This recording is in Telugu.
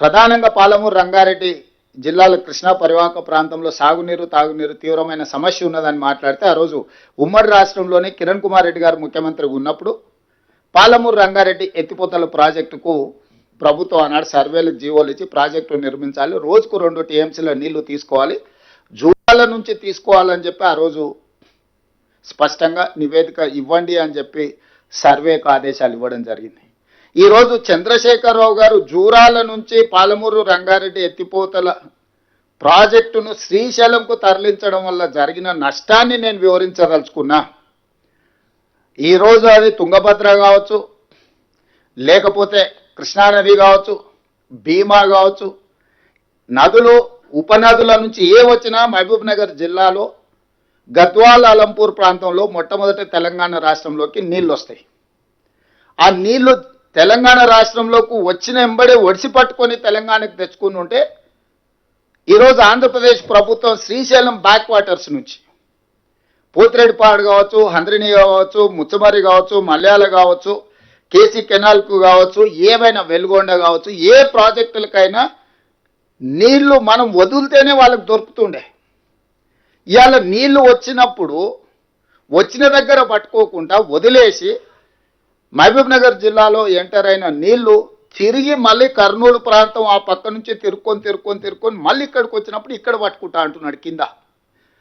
ప్రధానంగా పాలమూరు రంగారెడ్డి జిల్లాల కృష్ణా పరివాహక ప్రాంతంలో సాగునీరు తాగునీరు తీవ్రమైన సమస్య ఉన్నదని మాట్లాడితే ఆ రోజు ఉమ్మడి రాష్ట్రంలోనే కిరణ్ కుమార్ రెడ్డి గారు ముఖ్యమంత్రి ఉన్నప్పుడు పాలమూరు రంగారెడ్డి ఎత్తిపోతల ప్రాజెక్టుకు ప్రభుత్వం ఆనాడు సర్వేలకు జీవోలు ఇచ్చి ప్రాజెక్టు నిర్మించాలి. రోజుకు రెండు టీఎంసీల నీళ్ళు తీసుకోవాలి. జూలాల నుంచి తీసుకోవాలని చెప్పి ఆ రోజు స్పష్టంగా నివేదిక ఇవ్వండి అని చెప్పి సర్వేకు ఆదేశాలు ఇవ్వడం జరిగింది. ఈరోజు చంద్రశేఖరరావు గారు జూరాల నుంచి పాలమూరు రంగారెడ్డి ఎత్తిపోతల ప్రాజెక్టును శ్రీశైలంకు తరలించడం వల్ల జరిగిన నష్టాన్ని నేను వివరించదలుచుకున్నా. ఈరోజు అది తుంగభద్ర కావచ్చు లేకపోతే కృష్ణానది కావచ్చు భీమా కావచ్చు నదులు ఉపనదుల నుంచి ఏ వచ్చినా మహబూబ్ నగర్ జిల్లాలో గద్వాల్ అలంపూర్ ప్రాంతంలో మొట్టమొదటి తెలంగాణ రాష్ట్రంలోకి నీళ్ళు వస్తాయి ఆ నీళ్ళు తెలంగాణ రాష్ట్రంలోకి వచ్చిన ఎంబడే ఒడిసి పట్టుకొని తెలంగాణకు తెచ్చుకుని ఉంటే ఈరోజు ఆంధ్రప్రదేశ్ ప్రభుత్వం శ్రీశైలం బ్యాక్ వాటర్స్ నుంచి. పోతిరెడ్డిపాడు కావచ్చు హంద్రిని కావచ్చు ముచ్చమరి కావచ్చు మలయాళ కావచ్చు కేసీ కెనాల్కు కావచ్చు ఏమైనా వెలుగొండ కావచ్చు ఏ ప్రాజెక్టులకైనా నీళ్ళు మనం వదిలితేనే వాళ్ళకి దొరుకుతుండే. ఇవాళ నీళ్ళు వచ్చినప్పుడు వచ్చిన దగ్గర పట్టుకోకుండా వదిలేసి మహబూబ్ నగర్ జిల్లాలో ఎంటర్ అయిన నీళ్ళు తిరిగి మళ్ళీ కర్నూలు ప్రాంతం ఆ పక్క నుంచి తిరుక్కొని తిరుక్కొని తిరుక్కొని మళ్ళీ ఇక్కడికి వచ్చినప్పుడు ఇక్కడ పట్టుకుంటా అంటున్నాడు కింద.